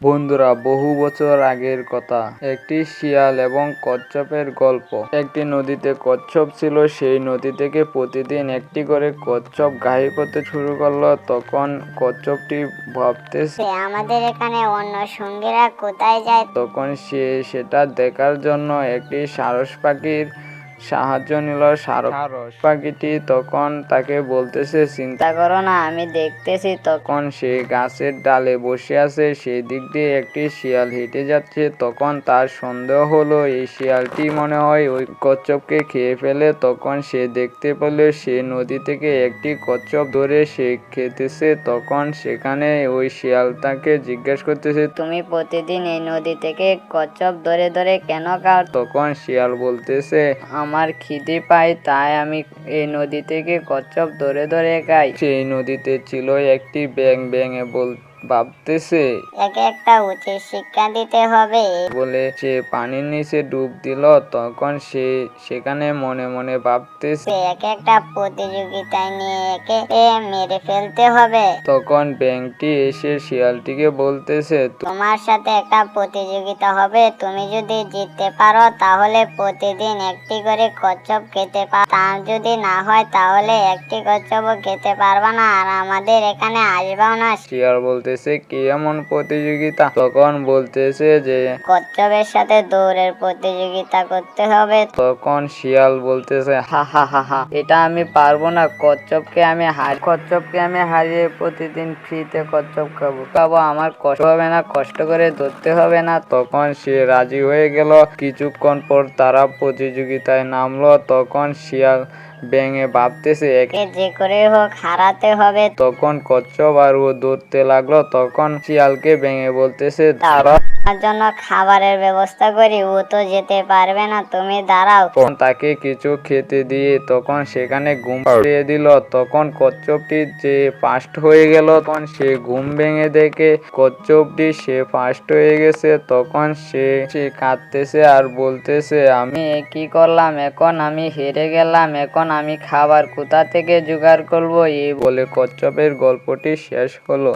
বন্ধুরা বহু বছর আগের কথা। একটি শিয়াল এবং কচ্ছপের গল্প। একটি নদীতে কচ্ছপ ছিল সেই নদী থেকে প্রতিদিন একটি করে কচ্ছপ ঘাই করতে শুরু করল। তখন কচ্ছপটি ভাবতেছে আমাদের এখানে অন্য সঙ্গীরা কোথায় যায়? তখন সে সেটা দেখার জন্য একটি সারস পাখির সাহায্য নিল সারস। পাখিটি তখন তাকে বলতেছে চিন্তা করো না আমি দেখতেছি তখন সে গাছের ডালে বসে আছে সেই দিক দিয়ে একটি শিয়াল হেঁটে যাচ্ছে। তখন তার সন্দেহ হলো এই শিয়ালটি মনে হয় ওই কচ্ছপকে খেয়ে ফেলে। তখন সে দেখতে পেল সে নদী থেকে একটি কচ্ছপ ধরে সে খেতেছে। তখন সেখানে ওই শিয়াল তাকে জিজ্ঞেস করতেছে তুমি প্রতিদিন এই নদী থেকে কচ্ছপ ধরে ধরে কেন কার তখন শিয়াল বলতেছে আমার খিদে পায়, তাই আমি এই নদী থেকে কচ্ছপ ধরে ধরে খাই। সেই নদীতে ছিল একটি ব্যাং ব্যাঙে বল ভাবতেছে। একে একটা উচিত শিক্ষা দিতে হবে। বলে সে পানির নিচে ডুব দিল তখন সে সেখানে মনে মনে ভাবতেছে। একে একটা প্রতিযোগিতায় নিয়ে একে মেরে ফেলতে হবে। তখন ব্যাংকটি এসে শিয়ালটিকে বলতেছে তোমার সাথে একটা প্রতিযোগিতা হবে তুমি যদি জিততে পারো তাহলে প্রতিদিন একটি করে কচ্ছপ খেতে পার তা যদি না হয় তাহলে একটি কচ্ছপও খেতে পারবা না আর আমাদের এখানে আসবাও না। শিয়াল বলতেছে কি এমন প্রতিযোগিতা? তখন বলতেছে যে কচ্ছপের সাথে দৌড়ের প্রতিযোগিতা করতে হবে। তখন শিয়াল বলতেছে হা হা হা হা এটা আমি পারব না। কচ্ছপকে আমি হার কচ্ছপকে আমি হারিয়ে প্রতিদিন ফ্রিতে কচ্ছপ খাব। খাব আমার কষ্ট হবে না কষ্ট করে ধরতে হবে না। তখন সে রাজি হয়ে গেল। কিছুক্ষণ পর তারা প্রতিযোগিতায় নামলো। তখন শিয়াল ব্যাঙে ভাবতেছে একে যে করে হোক হারাতে হবে। তখন কচ্ছপ আর ও দৌড়তে লাগল তখন শিয়ালকে ভেঙে বলতেছে তারা তার জন্য খাবারের ব্যবস্থা করি, ও তো যেতে পারবে না, তুমি দাঁড়াও। তখন তাকে কিছু খেতে দিয়ে তখন সেখানে ঘুম পাড়িয়ে দিল, তখন কচ্ছপটি যে ফার্স্ট হয়ে গেল, তখন সে ঘুম ভেঙে দেখে কচ্ছপটি সে ফার্স্ট হয়ে গেছে, তখন সে সে কাঁদতেছে আর বলতেছে, আমি কি করলাম? এখন আমি হেরে গেলাম, এখন আমি খাবার কোথা থেকে জোগাড় করব? এই বলে কচ্ছপের গল্পটি শেষ হলো।